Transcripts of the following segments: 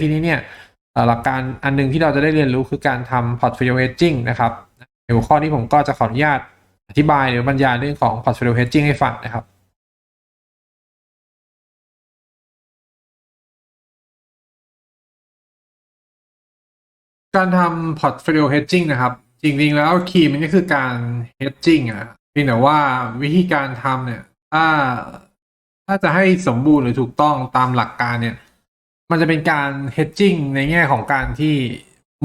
ที่นี้เนี่ยหลักการอันหนึงที่เราจะได้เรียนรู้คือการทำ portfolio hedging นะครับในหัวข้อนี้ผมก็จะขออนุญาตอธิบายหรือบรรยายเรื่องของ portfolio hedging ให้ฟังนะครับการทำ portfolio hedging นะครับ จริงๆแล้วคีย์มันก็คือการ hedging อะเพียงแต่ว่าวิธีการทำเนี่ย ถ้าถ้าจะให้สมบูรณ์หรือถูกต้องตามหลักการเนี่ย มันจะเป็นการ hedging ในแง่ของการที่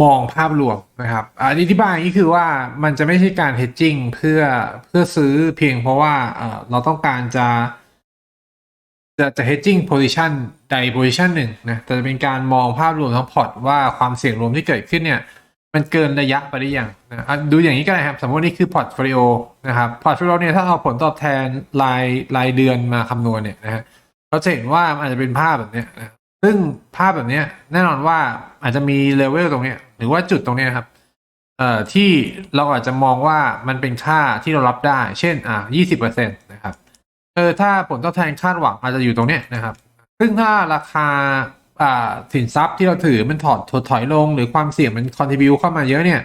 มองภาพรวมนะครับอธิบายนี่คือว่ามันจะไม่ใช่การ hedging เพื่อเพื่อซื้อเพียงเพราะว่าเราต้องการจะ จะจะ hedging position ใด position หนึ่งนะแต่จะเป็นการมองภาพรวมทั้งพอร์ตว่าความเสี่ยงรวมที่เกิดขึ้นเนี่ยมันเกินระยะไปหรือยังนะอะดูอย่างนี้ก็ได้ครับ สมมตินี่คือพอร์ตโฟลิโอนะครับพอร์ตโฟลิโอเนี่ยถ้าเอาผลตอบแทนรายรายเดือนมาคำนวณเนี่ยนะฮะเราจะเห็นว่ามันอาจจะเป็นภาพแบบเนี้ยนะ ซึ่งภาพแบบเนี้ยแน่นอนว่าอาจจะมีเลเวลตรงเนี้ยหรือว่าจุดตรงเนี้ยครับเอ่อที่เราอาจจะมองว่ามันเป็นค่าที่เรารับได้ เช่นอะยี่สิบเปอร์เซ็นต์นะครับเออถ้าผลตอบแทนคาดหวังอาจจะอยู่ตรงเนี้ยนะครับ ซึ่งถ้าราคาอ่าสินทรัพย์ที่เราถือมันถอดถดถอยลง หรือความเสี่ยงมันคอนทิบิวเข้ามาเยอะเนี่ย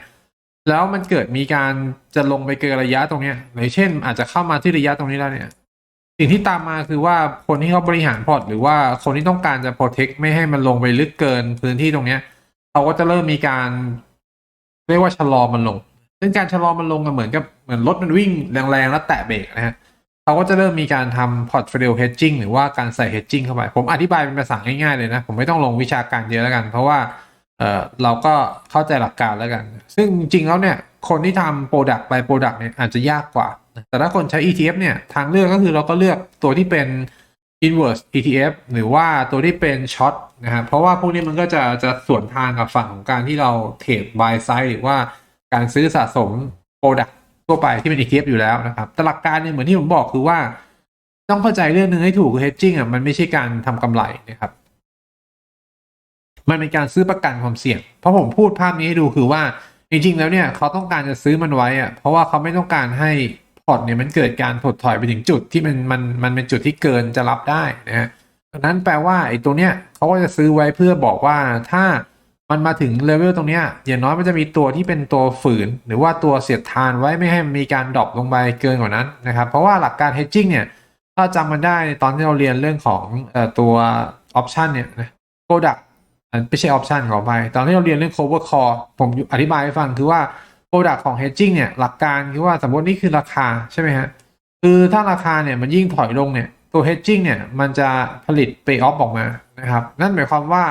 แล้วมันเกิดมีการจะลงไปเกินระยะตรงเนี้ยหรือเช่น อาจจะเข้ามาที่ระยะตรงนี้แล้วเนี่ย สิ่งที่ตามมาคือว่าคนที่เขาบริหารพอร์ตหรือว่าคนที่ต้องการจะโปรเทคไม่ให้มันลงไปลึกเกินพื้นที่ตรงเนี้ยเขาก็จะเริ่มมีการเรียกว่าชะลอมันลงซึ่งการชะลอมันลงก็เหมือนกับเหมือนรถมันวิ่งแรงๆแล้วแตะเบรกนะฮะเขาก็จะเริ่มมีการทำ portfolio hedging หรือว่าการใส่ hedging เข้าไป ผมอธิบายเป็นภาษาง่ายๆเลยนะ ผมไม่ต้องลงวิชาการเยอะแล้วกัน เพราะว่าเออเราก็เข้าใจหลักการแล้วกัน ซึ่งจริงๆแล้วเนี่ยคนที่ทำ product by product เนี่ยอาจจะยากกว่า แต่ถ้าคนใช้ ETF เนี่ย ทางเลือกก็คือเราก็เลือกตัวที่เป็น inverse ETF หรือว่าตัวที่เป็น short นะครับเพราะว่าพวกนี้มันก็จะจะส่วนทางกับฝั่งของการที่เราเทรด buy side หรือว่าการซื้อสะสม product ทั่วไปที่เป็น ETF อยู่แล้วนะครับแต่หลักการเนี่ยเหมือนที่ผมบอกคือว่า ต้องเข้าใจเรื่องหนึ่งให้ถูกคือ hedging อะมันไม่ใช่การทำกำไรนะครับ มันเป็นการซื้อประกันความเสี่ยง เพราะผมพูดภาพนี้ให้ดูคือว่าจริงๆแล้วเนี่ยเขาต้องการจะซื้อมันไว้อะเพราะว่าเขาไม่ต้องการให้ พอร์ตเนี่ยมันเกิดการถดถอยไปถึงจุดที่มันมันมันเป็นจุดที่เกินจะรับได้นะฮะดังนั้นแปลว่าไอ้ตัวเนี้ยเขาก็จะซื้อไว้เพื่อบอกว่าถ้ามันมาถึงเลเวลตรงเนี้ยอย่างน้อยมันจะมีตัวที่เป็นตัวฝืน หรือว่าตัวเสียดทานไว้ไม่ให้มันมีการดรอปลงไปเกินกว่านั้นนะครับเพราะว่าหลักการ hedging เนี่ยถ้าจำมันได้ตอนที่เราเรียนเรื่องของอตัว option เนี่ยนะ product อันไม่ใช่ option ขอไปตอนที่เราเรียนเรื่อง cover call ผมอธิบายให้ฟังคือว่า product ของ hedging เนี่ยหลักการคือว่าสมมตินี่คือราคาใช่ไหมฮะคือถ้าราคาเนี่ยมันยิ่งถอยลงเนี่ยตัว hedging เนี่ยมันจะผลิต pay off ออกมานะครับนั่นหมายความว่า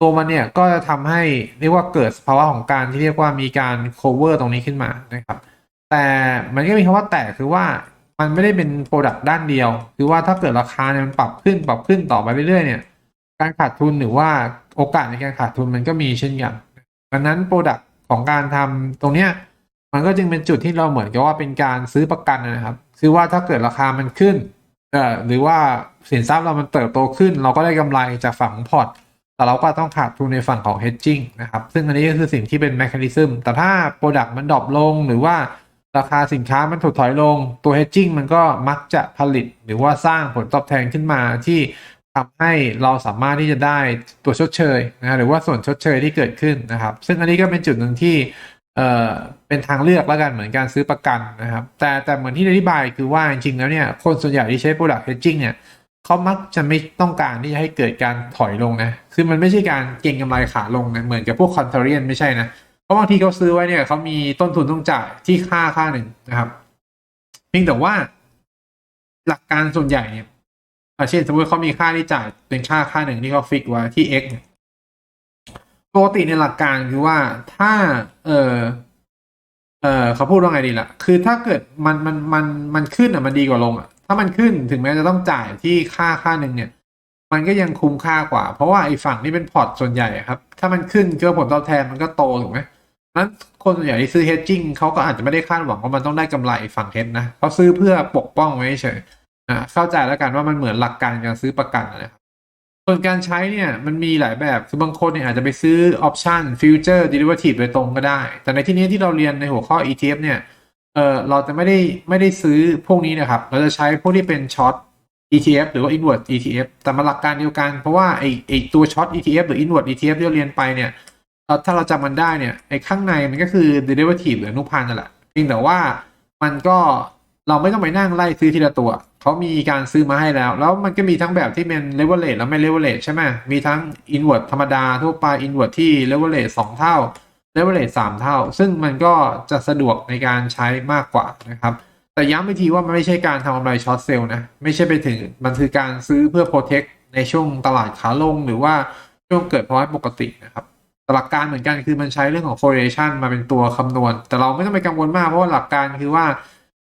ตัวมันเนี่ยก็จะทำให้เรียกว่าเกิดสภาวะของการที่เรียกว่ามีการ cover ตรงนี้ขึ้นมานะครับแต่มันก็มีคำว่าแต่คือว่ามันไม่ได้เป็นโปรดักต์ด้านเดียว คือว่าถ้าเกิดราคาเนี่ยมันปรับขึ้นปรับขึ้นต่อไปเรื่อยๆเนี่ยการขาดทุนหรือว่าโอกาสในการขาดทุนมันก็มีเช่นกันดังนั้นโปรดักต์ ของการทำตรงเนี้ยมันก็จึงเป็นจุดที่เราเหมือนกับว่าเป็นการซื้อประกันนะครับ คือว่าถ้าเกิดราคามันขึ้นเอ่อหรือว่าสินทรัพย์เรามันเติบโตขึ้น เราก็ได้กำไรจากฝั่งของพอร์ตแต่เราก็ต้องขาดทุนในฝั่งของ hedging นะครับ ซึ่งอันนี้ก็คือสิ่งที่เป็น mechanism แต่ถ้า product มันดรอปลง หรือว่าราคาสินค้ามันถดถอยลง ตัว hedging มันก็มักจะผลิต หรือว่าสร้างผลตอบแทนขึ้นมาที่ ทำให้เราสามารถที่จะได้ตัวชดเชยนะหรือว่าส่วนชดเชยที่เกิดขึ้นนะครับ ซึ่งอันนี้ก็เป็นจุดหนึ่งที่เอ่อเป็นทางเลือกแล้วกันเหมือนการซื้อประกันนะครับ แต่แต่เหมือนที่อธิบายคือว่าจริงๆแล้วเนี่ยคนส่วนใหญ่ที่ใช้ product hedging เนี่ยเขามักจะไม่ต้องการที่จะให้เกิดการถอยลงนะ คือมันไม่ใช่การเก็งกำไรขาลงนะเหมือนกับพวกคอนเทเรียนไม่ใช่นะ เพราะบางทีเขาซื้อไว้เนี่ยเขามีต้นทุนต้องจ่ายที่ค่าค่าหนึ่งนะครับ เพียงแต่ว่า หลักการส่วนใหญ่เนี่ย อะเช่นสมมติเขามีค่าที่จ่ายเป็นค่าค่าหนึ่งที่เขาฟิกไว้ที่ x ปกติในหลักการคือว่าถ้า เออเออเขาพูดว่าไงดีล่ะ คือถ้าเกิดมันมันมันมันขึ้นอะมันดีกว่าลงอะ ถ้ามันขึ้นถึงแม้จะต้องจ่ายที่ค่าค่าหนึ่งเนี่ย มันก็ยังคุ้มค่ากว่า เพราะว่าไอ้ฝั่งที่เป็นพอร์ตส่วนใหญ่ครับ ถ้ามันขึ้นก็ผลตอบแทนมันก็โตถูกไหมนั้นคนส่วนใหญ่ที่ซื้อ hedging เขาก็อาจจะไม่ได้คาดหวังว่ามันต้องได้กำไรฝั่ง hedge นะเขาซื้อเพื่อปกป้องไว้เฉย อ่าเข้าใจแล้วกันว่ามันเหมือนหลักการการซื้อประกันนะครับส่วนการใช้เนี่ยมันมีหลายแบบคือบางคนเนี่ยอาจจะไปซื้อ option future derivative โดยตรงก็ได้ แต่ในที่นี้ที่เราเรียนในหัวข้อ ETF เนี่ยเออเราจะไม่ได้ไม่ได้ซื้อพวกนี้นะครับ เราจะใช้พวกที่เป็นช็อต ETF หรือว่า inward ETF แต่มันหลักการเดียวกัน เพราะว่าไอไอตัวช็อต ETF หรือ inward ETF ที่เราเรียนไปเนี่ยถ้าเราจำมันได้เนี่ยไอข้างในมันก็คือ derivative หรืออนุพันธ์นั่นแหละเพียงแต่ว่ามันก็เราไม่ต้องไปนั่งไล่ซื้อทีละตัว เขามีการซื้อมาให้แล้ว แล้วมันก็มีทั้งแบบที่เป็น leverage แล้วไม่ leverage ใช่ไหมมีทั้ง inward ธรรมดาทั่วไป inward ที่ leverage สองเท่า leverage สามเท่า ซึ่งมันก็จะสะดวกในการใช้มากกว่านะครับแต่ย้ำไปทีว่ามันไม่ใช่การทำกำไรช็อตเซลล์นะ ไม่ใช่ไปถึงมันคือการซื้อเพื่อ protect ในช่วงตลาดขาลงหรือว่าช่วงเกิดภาวะปกตินะครับหลักการเหมือนกันคือมันใช้เรื่องของ correlation มาเป็นตัวคำนวณ แต่เราไม่ต้องไปกังวลมากเพราะว่าหลักการคือว่า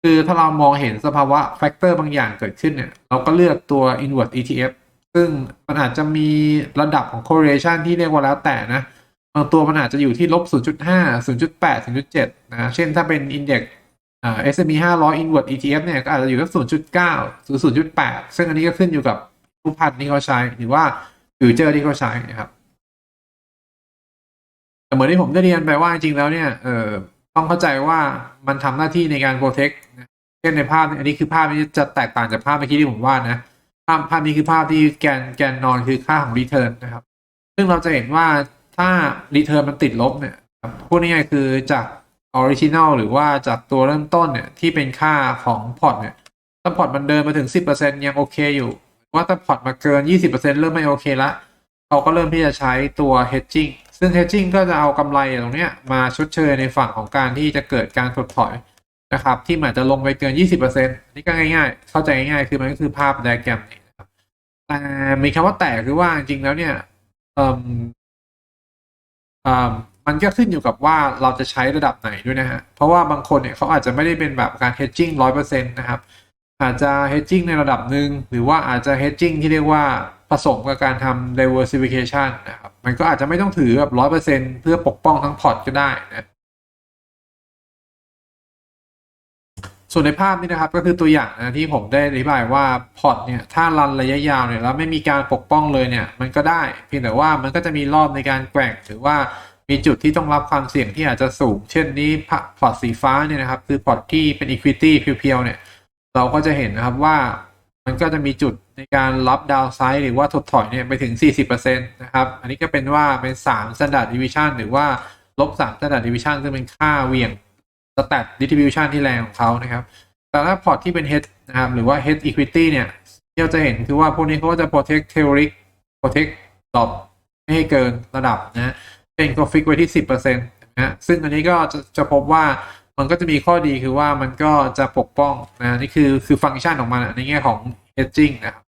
คือถ้าเรามองเห็นสภาวะแฟกเตอร์บางอย่างเกิดขึ้นเนี่ย เราก็เลือกตัว inward ETF ซึ่งมันอาจจะมีระดับของ correlation ที่เรียกว่าแล้วแต่นะบางตัวมันอาจจะอยู่ที่ลบ 0.5 0.8 0.7 นะ เช่นถ้าเป็น index อ่า S&P 500 inward ETF เนี่ยก็อาจจะอยู่ที่0.9 หรือ 0.8 ซึ่งอันนี้ก็ขึ้นอยู่กับผู้พันที่เขาใช้ หรือว่าฟิวเจอร์ที่เขาใช้นะครับแต่เหมือนที่ผมได้เรียนไปว่าจริงๆแล้วเนี่ยเออ ต้องเข้าใจว่ามันทำหน้าที่ในการ protect นะเช่นในภาพอันนี้คือภาพนี้จะแตกต่างจากภาพเมื่อกี้ที่ผมวาดนะภาพภาพนี้คือภาพที่แกนแกนนอนคือค่าของ return นนะครับ ซึ่งเราจะเห็นว่าถ้า return มันติดลบเนี่ยพูดง่ายๆคือจาก original หรือว่าจากตัวเริ่มต้นเนี่ยที่เป็นค่าของพอร์ตเนี่ยถ้าพอร์ตมันเดินมาถึง 10%ยังโอเคอยู่ ว่าถ้าพอร์ตมาเกิน 20%เริ่มไม่โอเคละเขาก็เริ่มที่จะใช้ตัว hedging ซึ่ง hedging ก็จะเอากำไรตรงนี้มาชดเชยในฝั่งของการที่จะเกิดการถดถอยนะครับ ที่อาจจะลงไปเกิน 20%นี่ก็ง่ายๆ เข้าใจง่ายๆ คือมันก็คือภาพไดแกรมนี้นะครับแต่มีคำว่าแต่คือว่าจริงๆแล้วเนี่ยเอ่มอ่ามันก็ขึ้นอยู่กับว่าเราจะใช้ระดับไหนด้วยนะฮะ เพราะว่าบางคนเนี่ยเขาอาจจะไม่ได้เป็นแบบการ hedging ร้อยเปอร์เซ็นต์นะครับ อาจจะ hedging ในระดับหนึ่งหรือว่าอาจจะ hedging ที่เรียกว่าผสมกับการทำ diversification นะครับ มันก็อาจจะไม่ต้องถือแบบร้อยเปอร์เซ็นเพื่อปกป้องทั้งพอร์ตก็ได้นะส่วนในภาพนี้นะครับก็คือตัวอย่างนะที่ผมได้อธิบายว่าพอร์ตเนี่ยถ้ารันระยะยาวเนี่ยแล้วไม่มีการปกป้องเลยเนี่ยมันก็ได้ เพียงแต่ว่ามันก็จะมีรอบในการแกว่งหรือว่ามีจุดที่ต้องรับความเสี่ยงที่อาจจะสูง เช่นนี้พอร์ตสีฟ้าเนี่ยนะครับคือพอร์ตที่เป็น equity เพียวๆเนี่ย เราก็จะเห็นนะครับว่ามันก็จะมีจุดในการรับดาวไซด์หรือว่าถดถอยเนี่ยไปถึง 40%นะครับ อันนี้ก็เป็นว่าเป็น3 standard deviation หรือว่าลบ3 standard deviation ซึ่งเป็นค่าเวียง stat distribution ที่แรงของเขานะครับ แต่ถ้าพอร์ตที่เป็น h e d นะครับ หรือว่า h e d equity เนี่ยที่เราจะเห็นคือว่าพวกนี้เขาก็จะ protect theoric protect ดรอปไม่ให้เกินระดับนะเป็นก็ฟิกไว้ที่ 10%นะฮะซึ่งอันนี้ก็จะจะพบว่า มันก็จะมีข้อดีคือว่ามันก็จะปกป้องนะนี่คือคือฟังก์ชันของมันในแง่ของ edging นะครับ